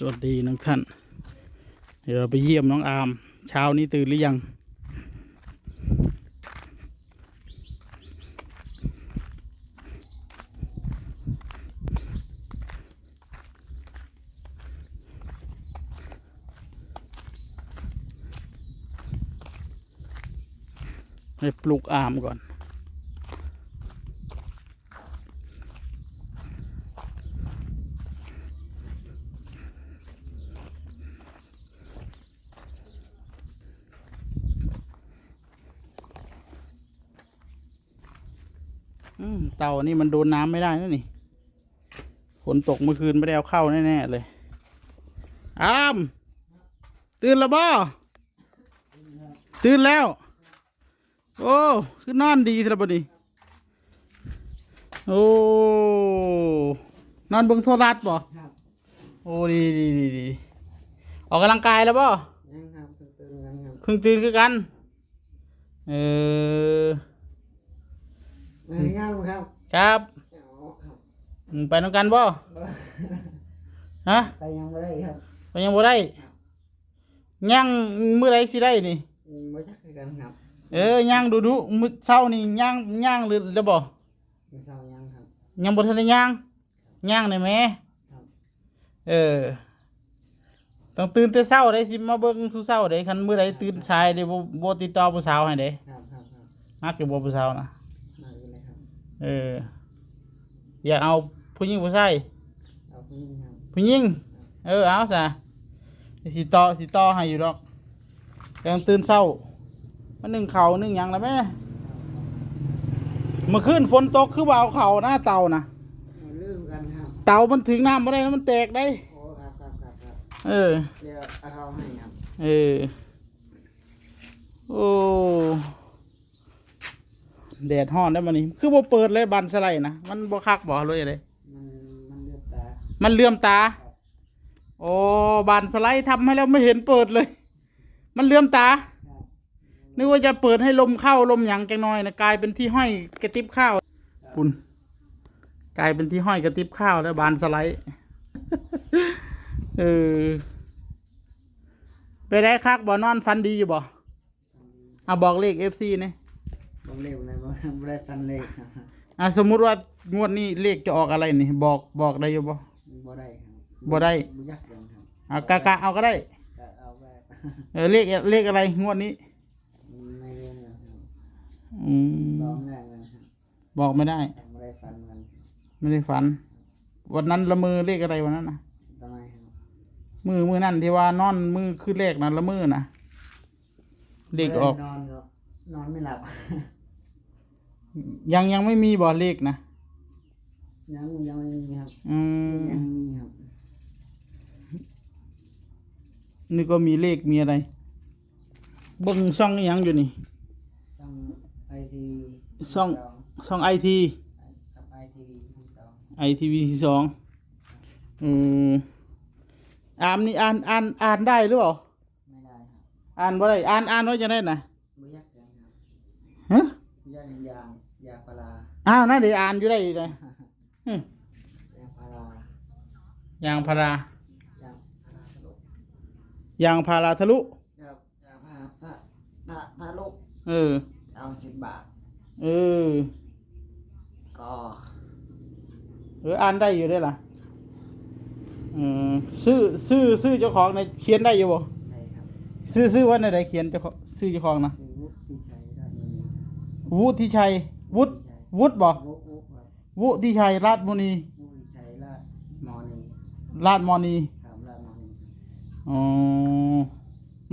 สวัสดีน้องท่าน เดี๋ยวเราไปเยี่ยมน้องอาม เช้านี้ตื่นหรือยัง ไปปลุกอามก่อน เต่านี่มันโดนน้ำไม่ได้นะนี่ฝนตกเมื่อคืนไม่ได้เอาเข้าแน่ๆเลยอาม ตื่นแล้วบ่ตื่นแล้ว โอ้คือนอนดีสระบดีโอ้นอนเบิ่งโทรทัศน์บ่ครับโอ้ดีดีดีดีออกกำลังกายแล้วบ่ยังครับตื่นๆกันครับเพิ่งตื่นคือกัน เออ มาที่งานครับครับเอาครับอืมไปน้ำกันบ่ฮะไปยังไม่ได้ครับไปยังบ่ได้ย่างมื้อไรสิได้นี่ไม่จักคือกันครับเออย่างดูดูมื้อเช้านี่ย่างย่างหรือแล้วบ่ไม่ทราบยังครับยังบ่ทันได้ย่างย่างได้ไหมครับเออต้องตื่นแต่เช้าได้สิมาเบิ่งทุกเช้าได้คันมื้อใดตื่นสายเด้บ่บ่ติดต่อผู้สาวให้เด้ครับครับครับมักอยู่บ่ผู้สาวนะมาเลยครับ เออ อยากเอาผู้หญิงผู้ชายเอาพี่นี่ครับผู้หญิง เออ เอาซะสิต่อสิต่อให้อยู่ดอกแต่ต้องตื่นเช้ามานึ่งข้าวนึ่งหยังแล้วแม่เมื่อคืนฝนตกคือว่าเอาข้าวหน้าเตานะมาลืมกันครับเตามันถึงน้ำบ่ได้นะมันแตกได้ โอ้ครับครับครับครับเออ เดี๋ยวเอาเข้าให้ครับ เออ โอ้ แดดฮ้อนได้มานี่คือบ่เปิดเลยบันสไลด์นะมันบ่คักบ่เลยเลยมันมันเลือดตามันเลื่อมตาโอ้บานสไลด์ทำให้แล้วไม่เห็นเปิดเลย มันเลื่อมตา ครับนึกว่าจะเปิดให้ลมเข้าลมหยังจังน้อยนะกลายเป็นที่ห้อยกระติบข้าวคุณ กลายเป็นที่ห้อยกระติบข้าวแล้วบานสไลด์ เออไปได้คักบ่นอนฟันดีอยู่บ่อะบอกเลขเอฟซีเนี่ยบ่เร็วเลย บ่บ่ได้ฟันเลยครับอะสมมุติว่างวดนี้เลขจะออกอะไรนี่ บอกบอกได้อยู่บ่บ่ได้ครับบ่ได้บ่ยักกันครับอะกะกะเอาก็ได้ก็เอาไปเออเลขเลขอะไรงวดนี้ไม่เล่นนะครับอืมร้องแรงเลยครับบอกไม่ได้ไม่ได้ฟันกันไม่ได้ฝัน วันนั้นละมือเลขอะไรวันนั้นนะทำไมครับมือมือนั่นที่ว่านอนมือคือเลขนะละมือนะเลขออก นอนก็นอนไม่หลับ ยังยังไม่มีบ่เลขนะยังยังไม่มีครับอืมยังไม่มีครับนี่ก็มีเลขมีอะไรเบิ้งช่องอิหยังอยู่นี่ช่องไอทีช่องช่องไอทีกับไอทีวีที่สองไอทีวีสองอืมอ่านนี่อ่านอ่านอ่านได้หรือเปล่าไม่ได้ครับอ่านบ่ได้อ่านอ่านไว้จะได้นะไม่ยากกันครับฮะยากยาง ยาปลาอ้าวนั่นเดี๋ยวอ่านอยู่ได้เลยอืมยาปลายางพารายางปลาทะลุยางพาราทะลุครับยาปลาปลาปลาทะลุเออ เอาสิบบาทเออ ก็เอออ่านได้อยู่ได้ล่ะเออซื้อซื้อซื้อเจ้าของในเขียนได้อยู่บ่ได้ครับซื้อซื้อว่าในใดเขียนเจ้าของซื้อเจ้าของนะคือวุฒิชัยราชมณีวุฒิชัย วุฒิวุฒิบ่วุฒิวุฒิครับวุฒิชัยราชมุนีวุฒิชัยราชมอนีราชมอนีครับราชมอนีอ๋อ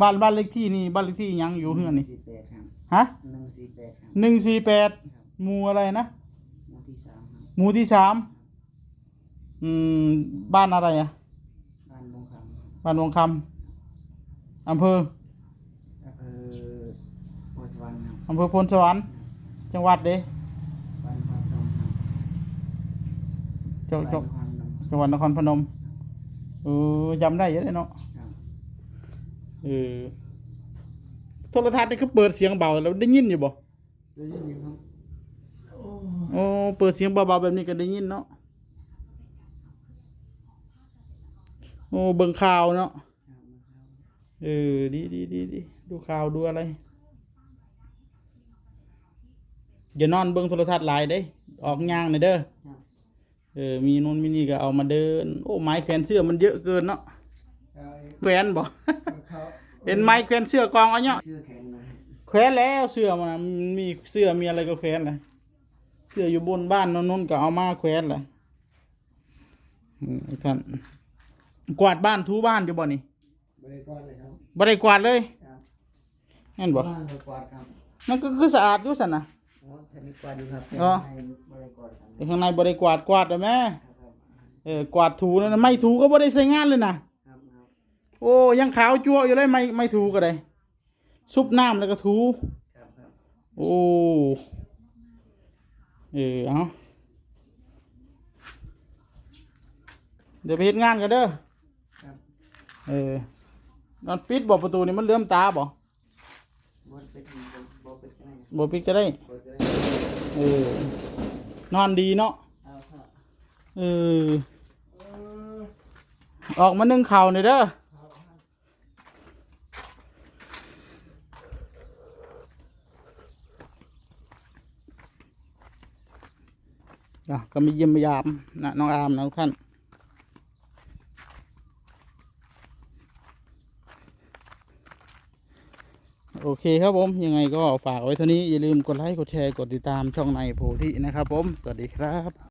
บ้านบ้านเลขที่นี่บ้านเลขที่หยังอยู่เฮือนนี่สี่แปดครับฮะหนึ่งสี่แปดครับหนึ่งสี่แปดครับหมู่อะไรนะหมู่ที่สามครับหมู่ที่สามอืมบ้านอะไรอะ บ้านบงคำบ้านวงคำอำเภออำเภอโพธิ์สวรรค์ครับอำเภอพลสวรรค์จังหวัดเด้ บ้านพระพรหมครับ จังจังบ้านพระพรหมจังหวัดนครพนมเออจำได้เยอะเลยเนาะครับเออโทรทัศน์นี่คือเปิดเสียงเบาแล้วได้ยินอยู่บ่แล้วยังอยู่ครับโอ้เปิดเสียงเบาๆแบบนี้ก็ได้ยินเนาะโอ้เบิ่งข่าวเนาะครับมาครับเออดีดีดีดีดูข่าวดูอะไรอย่านอนเบิ่งโทรทัศน์หลายเด้ ออกย่างหน่อยเด้อครับ เออมีนู่นมีนี่ก็เอามาเดิน โอ้ไม้แขวนเสื้อมันเยอะเกินเนาะเอาไอ้แขวนบ่เขาเห็นไม้แขวนเสื้อกองเอาเนาะเสื้อแข็งนะแขวนแล้วเสื้อมันน่ะมันมีเสื้อมีอะไรก็แขวนเลยเสื้ออยู่บนบ้านนนๆก็เอามาแขวนเลยอืมท่านกวาดบ้านทูบ้านอยู่บ่นี่บริกรเลยครับบ่ได้กวาดเลยครับนั่นบ่บ้านเรากวาดครับมันก็คือสะอาดอยู่สั่นน่ะ อ๋อแถมมีกวาดอยู่ครับอ๋อให้บริกรครับ แต่ข้างในบ่ได้กวาดกวาดเลยแม่ครับครับเออกวาดถูนั่นน่ะไม่ถูก็บ่ได้ใช้งานเลยนะครับครับโอ้ยังขาวจั่วอยู่เลยไม่ไม่ถูก็ได้ซุปน้ำแล้วก็ถู ครับครับโอ้เออเอาเดี๋ยวไปเฮ็ดงานกันเด้อครับเออนอนปิดบ่ประตูนี่มันเลื่อมตาบ่บดเป็นบด เป็นกันไงบ่ปิดก็ได้เออนอนดีเนาะเออออกมานึ่งข่าวหน่อยเด้อก็มีเยี่ยมยามนะน้องอามนะทุกท่าน โอเคครับผม ยังไงก็ฝากไว้เท่านี้ อย่าลืมกดไลค์ กดแชร์ กดติดตามช่องในโพธินะครับผม สวัสดีครับ